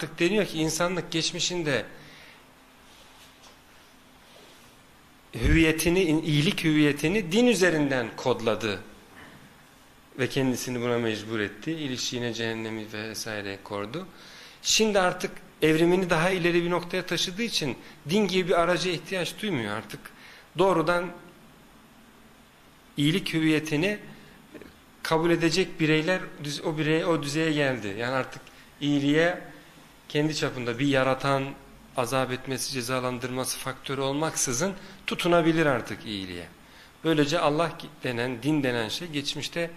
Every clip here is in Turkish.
Artık deniyor ki insanlık geçmişinde hüviyetini, iyilik hüviyetini din üzerinden kodladı ve kendisini buna mecbur etti. İlişiğine cehennemi vesaire kordu. Şimdi artık evrimini daha ileri bir noktaya taşıdığı için din gibi bir araca ihtiyaç duymuyor artık. Doğrudan iyilik hüviyetini kabul edecek bireyler o bireye o düzeye geldi. Yani artık iyiliğe kendi çapında bir yaratan azap etmesi, cezalandırması faktörü olmaksızın tutunabilir artık iyiliğe. Böylece Allah denen, din denen şey geçmişte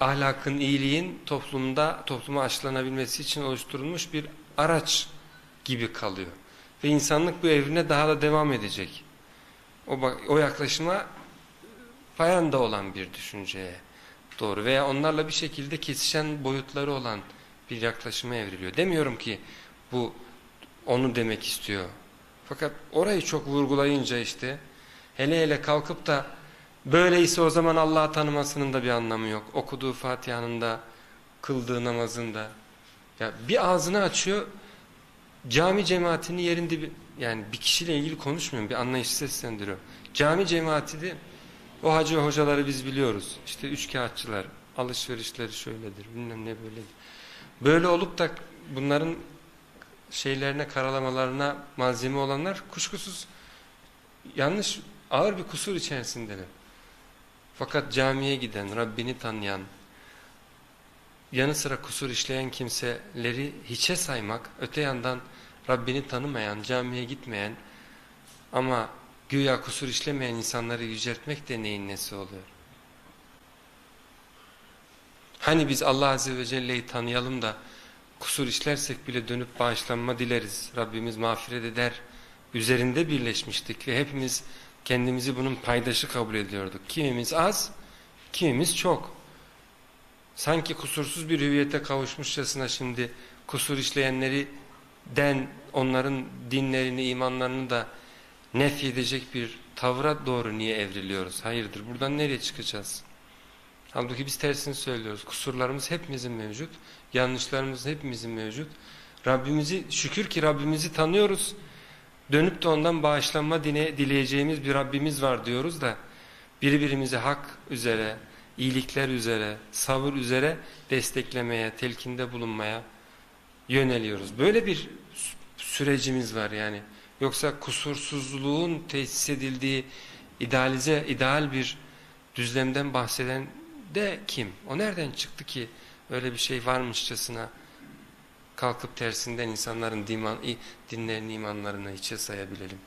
ahlakın, iyiliğin toplumda, topluma aşılanabilmesi için oluşturulmuş bir araç gibi kalıyor. Ve insanlık bu evrine daha da devam edecek. O, o yaklaşıma payanda olan bir düşünceye doğru veya onlarla bir şekilde kesişen boyutları olan bir yaklaşıma evriliyor. Demiyorum ki bu onu demek istiyor. Fakat orayı çok vurgulayınca işte hele hele kalkıp da böyleyse o zaman Allah'ı tanımasının da bir anlamı yok. Okuduğu Fatiha'nın da kıldığı namazın da ya bir ağzını açıyor cami cemaatini yerinde bir yani bir kişiyle ilgili konuşmuyorum bir anlayış seslendiriyor. Cami cemaati de o hacı hocaları biz biliyoruz. İşte üç kağıtçılar alışverişleri şöyledir bilmem ne böyledir. Böyle olup da bunların şeylerine karalamalarına malzeme olanlar kuşkusuz yanlış ağır bir kusur içerisindeler. Fakat camiye giden, Rabbini tanıyan, yanı sıra kusur işleyen kimseleri hiçe saymak, öte yandan Rabbini tanımayan, camiye gitmeyen ama güya kusur işlemeyen insanları yüceltmek de neyin nesi oluyor? Hani biz Allah Azze ve Celle'yi tanıyalım da kusur işlersek bile dönüp bağışlanma dileriz. Rabbimiz mağfiret eder. Üzerinde birleşmiştik ve hepimiz kendimizi bunun paydaşı kabul ediyorduk. Kimimiz az, kimimiz çok. Sanki kusursuz bir hüviyete kavuşmuşçasına şimdi kusur işleyenleri den onların dinlerini, imanlarını da nef edecek bir tavra doğru niye evriliyoruz? Hayırdır? Buradan nereye çıkacağız? Halbuki biz tersini söylüyoruz. Kusurlarımız hepimizin mevcut. Yanlışlarımız hepimizin mevcut. Rabbimizi şükür ki Rabbimizi tanıyoruz. Dönüp de ondan bağışlanma dine, dileyeceğimiz bir Rabbimiz var diyoruz da birbirimizi hak üzere, iyilikler üzere, sabır üzere desteklemeye, telkinde bulunmaya yöneliyoruz. Böyle bir sürecimiz var yani. Yoksa kusursuzluğun tesis edildiği idealize, ideal bir düzlemden bahseden de kim? O nereden çıktı ki öyle bir şey varmışçasına kalkıp tersinden insanların dinlerini, imanlarını hiçe sayabilelim.